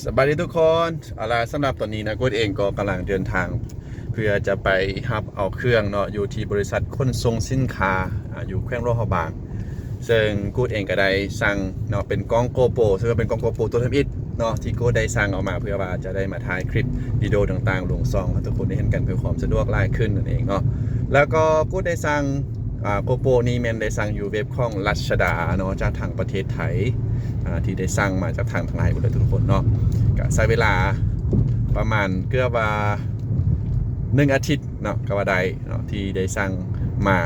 สบายดีทุกคนอาล่ะสำหรับตอนนี้นะกูเองก็กำลังเดินทาง เพื่อจะไปฮับเอาเครื่องเนาะอยู่ที่บริษัทขนส่งสินค้าอยู่แขวงโลหะบาง ซึ่งกูเองก็ได้สั่งเนาะเป็นกล้องโกโปรซึ่งเป็นกล้องโกโปรตัวทำอิฐเนาะที่กูได้สั่งออกมาเพื่อว่าจะได้มาถ่ายคลิปวิดีโอต่างๆ ลงซองให้ทุกคนได้เห็นกันเพื่อความสะดวกง่ายขึ้นนั่นเองเนาะแล้วก็กูได้สั่งโกโปรนี้แมนได้สั่งอยู่เว็บของรัชดาเนาะจากทางประเทศไทย ที่ได้สั่งมาจากทางทางไทยหมดเลยทุกคนเนาะก็ใช้เวลาประมาณเกือบว่าหนึ่งอาทิตย์เนาะก็ว่าได้เนาะที่ได้สั่งมา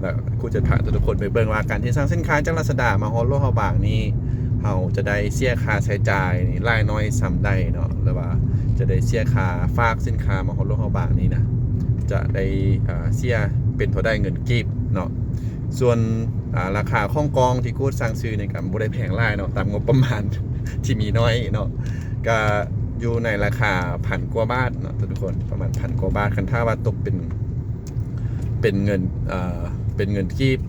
แล้วกูจะพาทุกคนไปเบิ่งว่าการที่สร้างสินค้าจากลาซาด้ามาฮอลโลเฮาบางนี้เราจะได้เสียค่าใช้จ่ายนี่รายน้อยซ้ำได้เนาะหรือว่าจะได้เสียค่าฝากสินค้ามาฮอลโลเฮาบางนี้นะจะได้เสียเป็นเท่าได้เงินกีบเนาะส่วน ราคาข้องกองที่กูสั่งซื้อในกับบ่ได้แพงหลายเนาะตามงบประมาณที่มีน้อยเนาะก็อยู่ในราคาพันกว่าบาทเนาะทุกคนประมาณพันกว่าบาทคันถ้าว่าตกเป็นเป็นเงินเอ่อเป็นเงินกีบ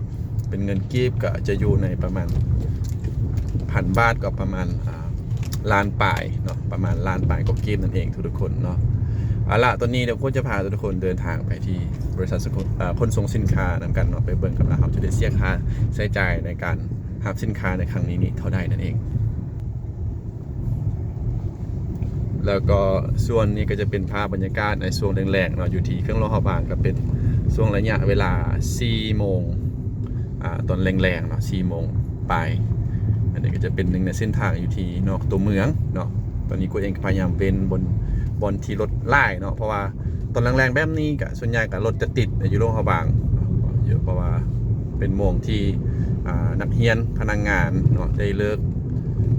เป็นเงินกีบก็จะอยู่ในประมาณพันบาทก็ประมาณล้านปลายเนาะประมาณล้านปลายก็กีบนั่นเองทุกคนเนาะ เอาละตอนนี้เดี๋ยวก็จะพาทุกคนเดินทางไปที่บริษัทสกุลเอ่อขนส่งสินค้านำกันเนาะไปเบิ่งกันว่าเขาจะได้เสียค่าใช้จ่ายในการหับสินค้าในครั้งนี้นี่เท่าใดนั่นเอง แล้วก็ส่วนนี้ก็จะเป็นภาพบรรยากาศในช่วงแรงๆเนาะอยู่ที่เครื่องโลหะบางก็เป็นช่วงระยะเวลา4โมงอ่าตอนแรงๆเนาะ4โมงไปอันนี้ก็จะเป็นหนึ่งในเส้นทางอยู่ที่นอกตัวเมืองเนาะตอนนี้กูเองก็พยายามเป็นบน บนที่รถไล่เนาะเพราะว่าตอนแรงๆแบบนี้ก็ส่วนใหญ่ก็รถจะติดอยู่โลหะบางเยอะเพราะว่าเป็นโมงที่อ่านักเรียนพนักงงานเนาะได้เลิก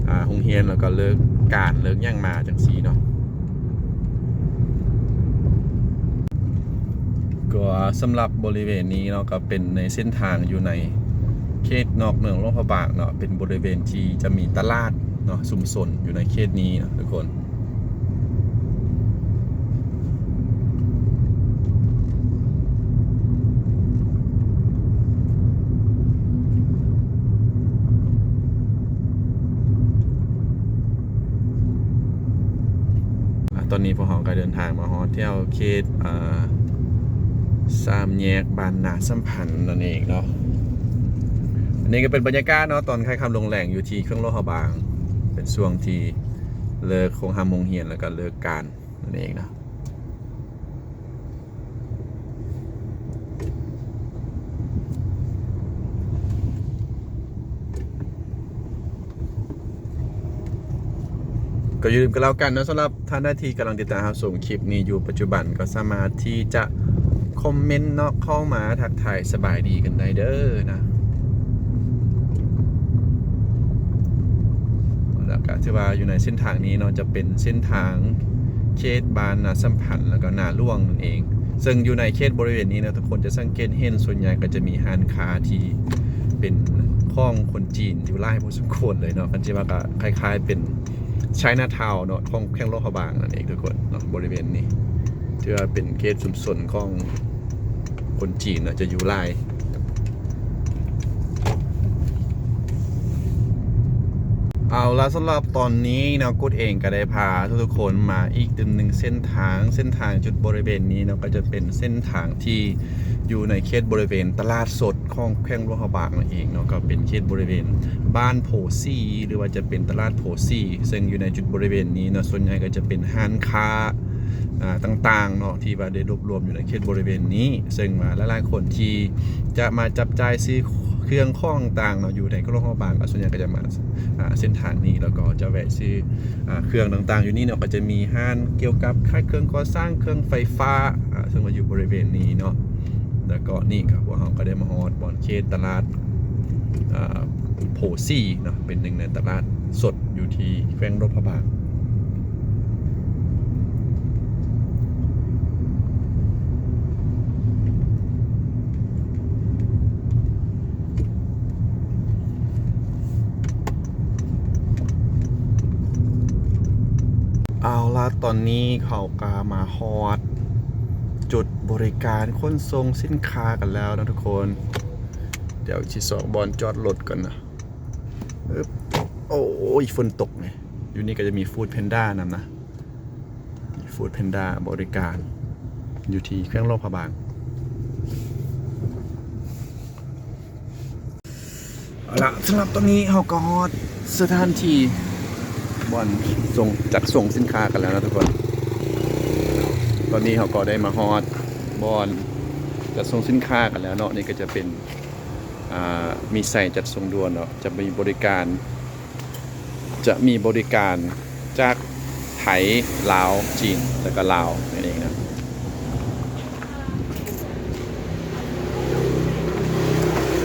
อ่าโรงเรียนแล้วก็เลิกการเลิกย่างมาจังสีเนาะก็สำหรับบริเวณนี้เนาะก็เป็นในเส้นทางอยู่ในเขตนอกเมืองโลกพระบางเนาะเป็นบริเวณที่จะมีตลาดเนาะชุมชนอยู่ในเขตนี้นะทุกคน อะ ตอนนี้พวกเราก็เดินทางมาฮอดเที่ยวเขตอ่าสามแยกบานนาสัมพันธ์นั่นเองเนาะอันนี้ก็เป็นบรรยากาศเนาะตอนใครคำลงแหล่งอยู่ที่เครื่องโลหะบาง เป็นช่วงที่เลิกคงหามโมงเฮียนแล้วก็เลิกการนั่นเองเนาะ ก็อย่าลืมกันแล้วกันนะสำหรับท่านหน้าที่กำลังติดตามรับชมคลิปนี้อยู่ปัจจุบันก็สามารถที่จะคอมเมนต์เนาะเข้ามาทักทายสบายดีกันได้เด้อนะแล้วก็ที่ว่าอยู่ในเส้นทางนี้เนาะจะเป็นเส้นทางเขตบานนาสัมพันธ์แล้วก็นาล่วงนั่นเอง ซึ่งอยู่ในเขตบริเวณนี้นะทุกคนจะสังเกตเห็นส่วนใหญ่ก็จะมีห้านค้าที่เป็นข้องคนจีนอยู่ไล่พอสมควรเลยเนาะกันจิว่าก็คล้าย ๆ เป็น ใช้หน้าทาเนาะของแข้งโลหะบางนั่นเองทุกคนเนาะบริเวณนี้ที่ว่าเป็นเขตชุมชนของคนจีนเนาะจะอยู่ไล่เอาละสำหรับตอนนี้เนาะกุดเองก็ได้พาทุกๆคนมาอีกหนึ่งเส้นทางเส้นทางจุดบริเวณนี้เนาะก็จะเป็นเส้นทางที่ อยู่ในเขตบริเวณตลาดสดของแข้งโลหะบางนั่นเองเนาะก็เป็นเขตบริเวณบ้านโพซี่หรือว่าจะเป็นตลาดโพซี่ซึ่งอยู่ในจุดบริเวณนี้เนาะส่วนใหญ่ก็จะเป็นห้านค้าต่างๆเนาะที่ว่าได้รวบรวมอยู่ในเขตบริเวณนี้ ซึ่งมาหลายๆคนที่จะมาจับจ่ายซื้อเครื่องข้องต่างเนาะอยู่ในกรุงเทพบางก็ส่วนใหญ่ก็จะมาเส้นทางนี้แล้วก็จะแวะซื้ออเครื่องต่างๆ อยู่นี่เนาะก็จะมีห้านเกี่ยวกับค่ายเครื่องก่อสร้างเครื่องไฟฟ้าซึ่งมาอยู่บริเวณนี้เนาะ แล้วก็นี่ครับพวกเราก็ได้มาฮอดบอนเขตลาดอ่าโพซี่เนาะเป็นหนึ่งในตลาดสดอยู่ที่แขวงรถพะบางเอาละตอนนี้เขากามาฮอด จุดบริการขนส่งสินค้ากันแล้วนะทุกคน เดี๋ยวชิสองบอลจอดรถก่อนนะโอ้ยฝนตกไงอยู่นี่ก็จะมีฟู้ดเพนด้านำนะฟู้ดเพนด้าบริการ อยู่ที่เครื่องโลกพระบางเอาละสำหรับตอนนี้เราก็ฮอดสถานที่บอนส่งจัดส่งสินค้ากันแล้วนะทุกคน ตอนนี้เราก็ได้มาฮอดบอนจัดส่งสินค้ากันแล้วเนาะนี่ก็จะเป็นมีใส่จัดส่งด่วนเนาะจะมีบริการ จะมีบริการจากไทยลาวจีนแล้วก็ลาวนั่นเองนะ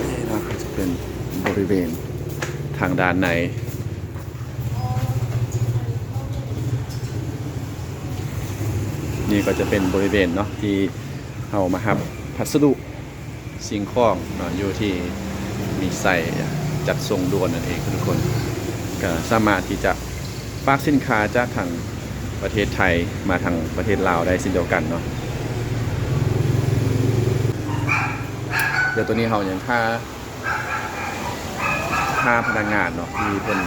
นี่นะจะเป็นบริเวณทางด้านใน นี่ก็จะเป็นบริเวณเนาะที่เอามาครับพัสดุสิ่งของเนาะอยู่ที่มีใส่จัดส่งด่วนนั่นเองทุกคนก็สามารถที่จะฝากสินค้าจากทางประเทศไทยมาทางประเทศลาวได้เช่นเดียวกันเนาะเดี๋ยวตัวนี้เขาอยังค่าค่าพนักงานเนาะมีเพิ่น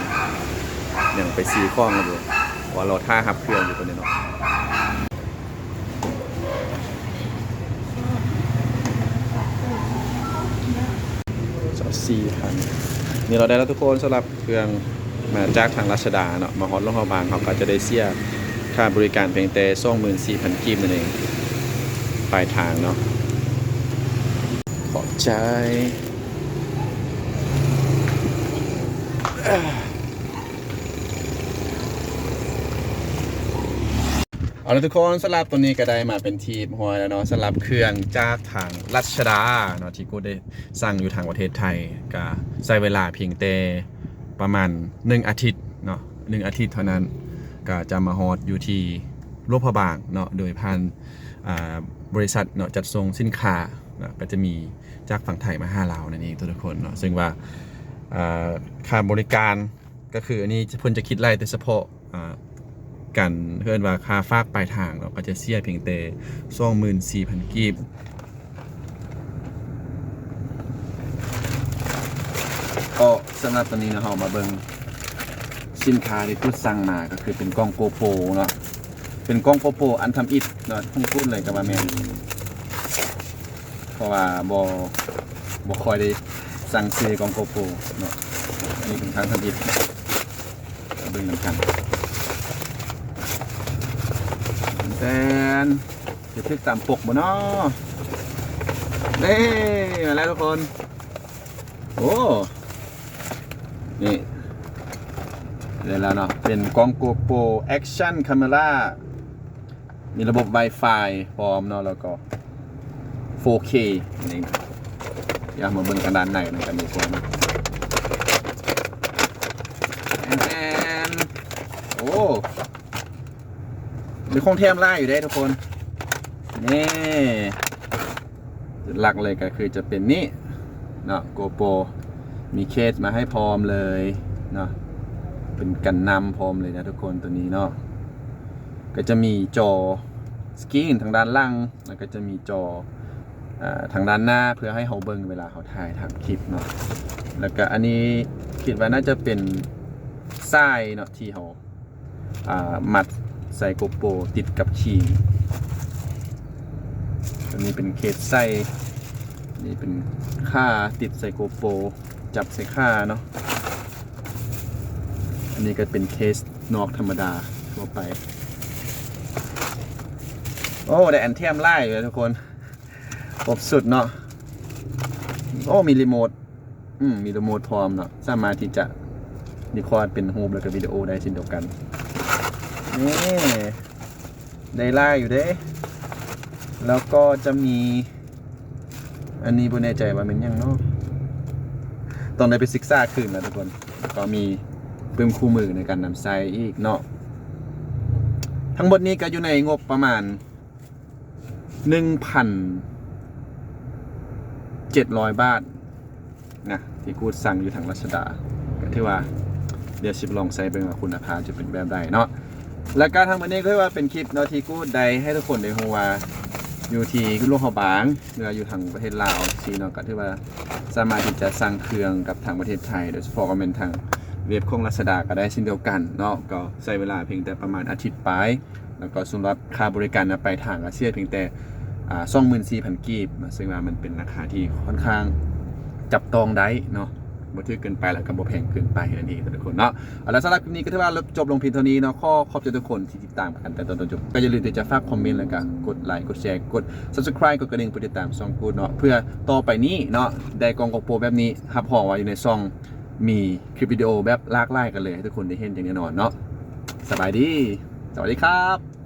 ยังไปซีข้องกันอยู่ว่าเราท่าฮับเครื่องอยู่ตัวนี้เนาะ 4 คัน นี่เราได้แล้วทุกคนสำหรับเครื่องมาจากทางรัชดาเนาะมาฮอตลงเฮาบางเขาก็จะได้เสียค่าบริการเพียงแต่สองหมื่นสี่พันกิมนั่นเองปลายทางเนาะขอบใจ เอาละทุกคนสลับตัวนี้ก็ได้มาเป็นทีมหัวแล้วเนาะสลับเครื่องจากทางรัชดาเนาะที่กูได้สั่งอยู่ทางประเทศไทยก็ใช้เวลาเพียงแต่ประมาณ 1 อาทิตย์เนาะหนึ่งอาทิตย์เท่านั้นก็จะมาฮอดอยู่ที่รวพบางเนาะโดยผ่านาบริษัทเนาะจัดส่งสินค้าเนาะก็จะมีจากฝั่งไทยมา5ลาวนั่นเองทุกคนเนาะซึ่งว่าค่าบริการก็คืออันนี้เพิ่นจะคิดไล่แต่เฉพาะ กันเพื่อนว่าค่าฟากปลายทางเราก็จะเสียเพียงแต่สองหมื่นสี่พันกีบก็สำหรับตอนนี้นะเรามาเบิงสินค้าที่พูดสั่งมาก็คือเป็นกล้องโกโปรเนาะเป็นกล้องโกโปรอันทำอิฐเนาะต้องพูดเลยกับว่าแมนเพราะว่าบอบอคอยได้สั่งซื้อกล้องโกโปรเนาะนนี้เป็นทางทำอิฐมาเบิ่งนำกัน แฟนจะทึกตามปกบ่เนาะนี่มาแล้วทุกคน โอ้ นี่ได้แล้วเนาะ เป็นกล้อง GoPro Action Camera มีระบบ Wi-Fi พร้อมเนาะแล้วก็ 4K นี่อยากมาเบิ่งกันด้านในนะกันดีกว่าแอนแอนโอ้ มีของแถมล่าอยู่ได้ทุกคน นี่หลักเลยก็คือจะเป็นนี่เนาะโกโปมีเคสมาให้พร้อมเลยเนาะเป็นกันนำพร้อมเลยนะทุกคนตัวนี้เนาะก็จะมีจอสกรีนทางด้านล่างแล้วก็จะมีจออทางด้านหน้าเพื่อให้เขาเบิ่งเวลาเขาถ่ายทำคลิปเนาะแล้วก็อันนี้คิดว่าน่าจะเป็นทรายเนาะที่เขาอ่ามัด ใส่โกโปรติดกับคีย์อันนี้เป็นเคสใส่นี่เป็นค่าติดใส่โกโปรจับใส่ค่าเนาะอันนี้ก็เป็นเคสนอกธรรมดาทั่วไป โอ้ได้แอนเทียมไล่เลยทุกคนครบสุดเนาะโอ้มีรีโมทอืมมีรีโมทพร้อมเนาะสามารถที่จะดีคอร์ดเป็นรูปแล้วก็วิดีโอได้เช่นเดียวกัน นี่ได้ล่าอยู่เด้ แล้วก็จะมี อันนี้บนแน่ใจว่าเป็นยังเนาะตองได้ไปศึกษาขึ้นนะทุกคน ก็มีเพิ่มคู่มือในการนำใส่อีกเนาะ ทั้งหมดนี้ก็อยู่ในงบประมาณ1,700บาทนะที่กูสั่งอยู่ทางรัชดาก็ถือว่าเดี๋ยวชิบลองใส่เป็นว่าคุณภาพจะเป็นแบบใดเนาะ แล้วก็ทางวันนี้ก็ว่าเป็นคลิปเนาะที่กูได้ให้ทุกคนได้รู้ว่าอยู่ที่โลกเขาบางหรืออยู่ทางประเทศลาวซีเนาะก็ถือว่าสามารถที่จะสั่งเครื่องกับทางประเทศไทย โดยเฉพาะก็เป็นทางเว็บของรัศดาก็ได้เช่นเดียวกันเนาะก็ใช้เวลาเพียงแต่ประมาณอาทิตย์ปลายแล้วก็สำหรับค่าบริการนะไปทางอาเซียนเพียงแต่อ่า24,000กีบนะซึ่งว่ามันเป็นราคาที่ค่อนข้างจับต้องได้เนาะ บ่ถือเกินไปแล้วก็บ่แพงเกินไปนั่นเองทุกคนเนาะเอาละสำหรับคลิปนี้ก็ถือว่าจบลงเพียงเท่านี้เนาะขอขอบใจทุกคนที่ติดตามกันแต่ตอนจบก็อย่าลืมที่จะฝากคอมเมนต์แล้วก็กดไลค์กดแชร์กด subscribe กดกระดิ่งเพื่อติดตามช่องกูดเนาะเพื่อต่อไปนี้เนาะได้กองกองโปรแบบนี้รับรองว่าอยู่ในช่องมีคลิปวิดีโอแบบลากไล่กันเลยให้ทุกคนได้เห็นอย่างแน่นอนเนาะสบายดี สวัสดีครับ